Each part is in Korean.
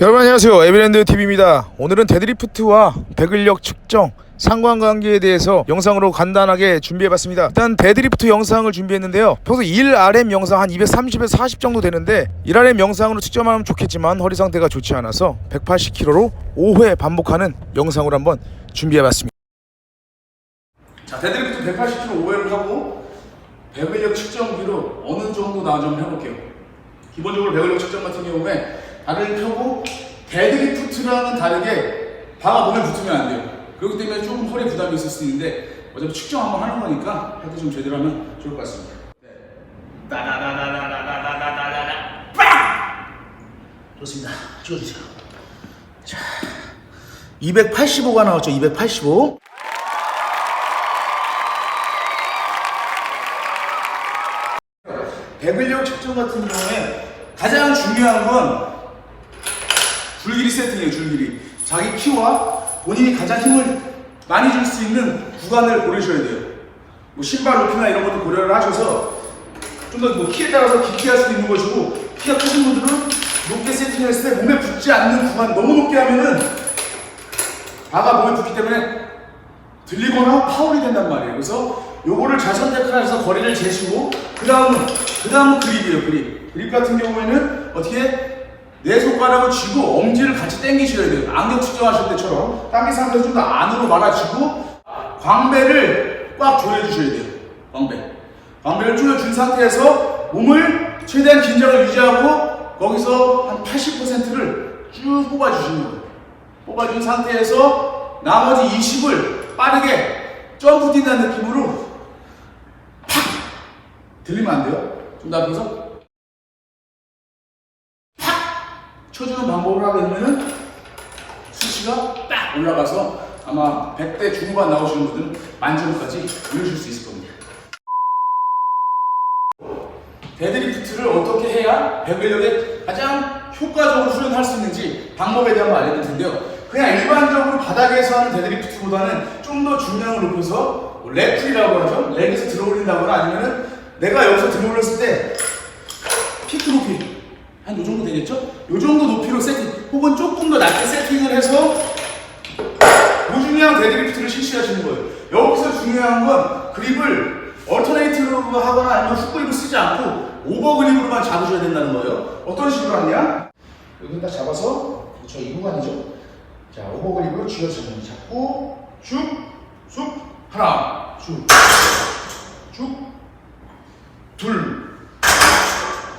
여러분 안녕하세요. 에비랜드 TV입니다. 오늘은 데드리프트와 배근력 측정 상관관계에 대해서 영상으로 간단하게 준비해봤습니다. 일단 데드리프트 영상을 준비했는데요. 평소 1RM 영상 한 230에서 40 정도 되는데 1RM 영상으로 측정하면 좋겠지만 허리 상태가 좋지 않아서 180kg로 5회 반복하는 영상으로 한번 준비해봤습니다. 자 데드리프트 180kg 5회를 하고 배근력 측정기로 어느 정도 한번 해볼게요. 기본적으로 배근력 측정 같은 경우에 다리를 펴고 데드리프트랑은 다르게 바가 몸에 붙으면 안 돼요. 그렇기 때문에 조금 허리 부담이 있을 수 있는데 어차피 측정 한번 하는 거니까 해도 좀 제대로 하면 좋을 것 같습니다. 네. 따다다다다다다다다다다 빵! 좋습니다. 찍어주세요. 자, 285가 나왔죠. 285. 배근력 측정 같은 경우에 가장 중요한 건 줄길이 세팅이에요, 줄길이. 자기 키와 본인이 가장 힘을 많이 줄 수 있는 구간을 고르셔야 돼요. 뭐 신발 높이나 이런 것도 고려를 하셔서 좀 더 뭐 키에 따라서 깊게 할 수도 있는 것이고 키가 크신 분들은 높게 세팅했을 때 몸에 붙지 않는 구간 너무 높게 하면은 바가 몸에 붙기 때문에 들리거나 파울이 된단 말이에요. 그래서 요거를 잘 선택을 해서 거리를 재시고 그 다음은 그 다음은 그립이에요. 그립. 그립 같은 경우에는 어떻게 내 손가락을 쥐고 엄지를 같이 당기셔야 돼요. 안경 측정하실 때처럼 당긴 상태에서 좀 더 안으로 말아주고 광배를 꽉 조여주셔야 돼요. 광배. 광배를 조여준 상태에서 몸을 최대한 긴장을 유지하고 거기서 한 80%를 쭉 뽑아주시는 거예요. 뽑아준 상태에서 나머지 20을 빠르게 점프 뛴다는 느낌으로 팍! 들리면 안 돼요. 좀 더 앞에서 방법을 하게 되면은 수치가 딱 올라가서 아마 100대 중후반 나오시는 분들은 만점까지 이루실 수 있을 겁니다. 데드리프트를 어떻게 해야 배근력에 가장 효과적으로 훈련할 수 있는지 방법에 대한 거 알려드릴 텐데요. 그냥 일반적으로 바닥에서 하는 데드리프트보다는 좀 더 중량을 높여서 뭐 렉풀이라고 하죠. 렉에서 들어올린다거나 아니면은 내가 여기서 들어올렸을 때 피크 높이 한 요 정도 되겠죠? 요 정도 높이로 세팅 혹은 조금 더 낮게 세팅을 해서 고중량 데드리프트를 실시하시는 거예요. 여기서 중요한 건 그립을 얼터네이티브로 하거나 아니면 훅그립을 쓰지 않고 오버그립으로만 잡으셔야 된다는 거예요. 어떤 식으로 하냐? 여기 딱 잡아서 그렇죠 이 구간이죠. 자 오버그립으로 쥐어서 잡고 슉, 쑥 하나, 쭉, 쭉, 둘,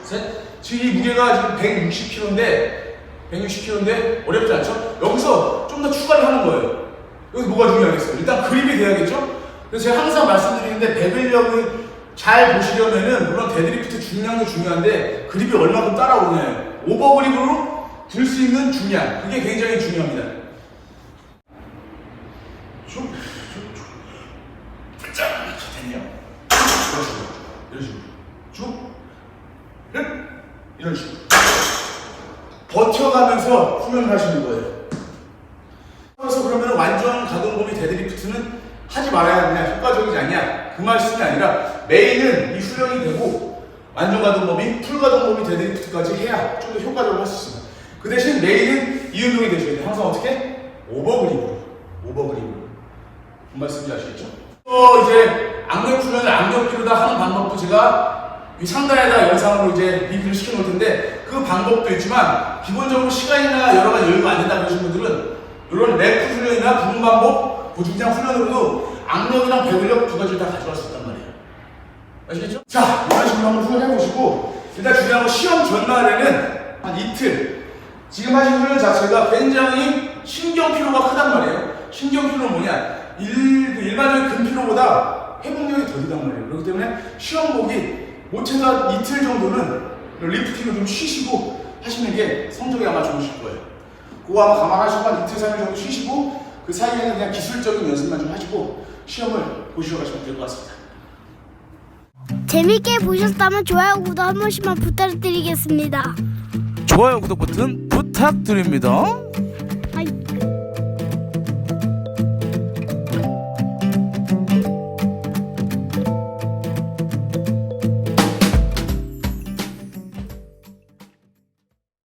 셋. 지금 이 무게가 지금 160kg인데 160kg인데 어렵지 않죠? 여기서 좀 더 추가를 하는 거예요. 여기 뭐가 중요하겠어요? 일단 그립이 돼야겠죠? 그래서 제가 항상 말씀드리는데 배근력을 잘 보시려면은 물론 데드리프트 중량도 중요한데 그립이 얼마큼 따라오냐요. 오버 그립으로 들 수 있는 중량 그게 굉장히 중요합니다. 쭉, 쭉, 쭉. 자, 됐네요. 이런 식으로, 이런 식으로. 쭉, 넷, 이런 식으로. 버텨가면서 훈련을 하시는 거예요. 그래서 그러면 완전 가동범위 데드리프트는 하지 말아야 하느냐, 효과적이지 않냐, 그 말씀이 아니라 메인은 이 훈련이 되고 완전 가동범위, 풀 가동범위 데드리프트까지 해야 좀 더 효과적으로 할 수 있습니다. 그 대신 메인은 이 운동이 되셔야 돼요. 항상 어떻게? 오버그립으로. 오버그립으로. 무슨 말씀인지 아시겠죠? 또 이제 악력 훈련을 악력 기로다 하는 방법도 제가 이 상단에다 영상으로 이제 리뷰를 시켜 놓을 텐데 그 방법도 있지만 기본적으로 시간이나 여러 가지 여유가 안 된다 그러신 분들은 이런 렉 훈련이나 부분 반복, 보중량 훈련으로도 악력이랑 배근력 두 가지를 다 가져갈 수 있단 말이에요. 아시겠죠? 자, 이런 식으로 한번 훈련해 보시고 일단 중요한 건 시험 전날에는 한 이틀 지금 하신 훈련 자체가 굉장히 신경 피로가 크단 말이에요. 신경 피로는 뭐냐? 일, 그 일반적인 근 피로보다 회복력이 더디단 말이에요. 그렇기 때문에 시험 보기 한 이틀 정도는 리프팅을 좀 쉬시고 하시는 게 성적이 아마 좋으실 거예요. 그거 아마 감안하시고 한 이틀, 삼일 정도 쉬시고 그 사이에는 그냥 기술적인 연습만 좀 하시고 시험을 보시러 가시면 될 것 같습니다. 재밌게 보셨다면 좋아요, 구독 한 번씩만 부탁드리겠습니다. 좋아요 구독 버튼 부탁드립니다.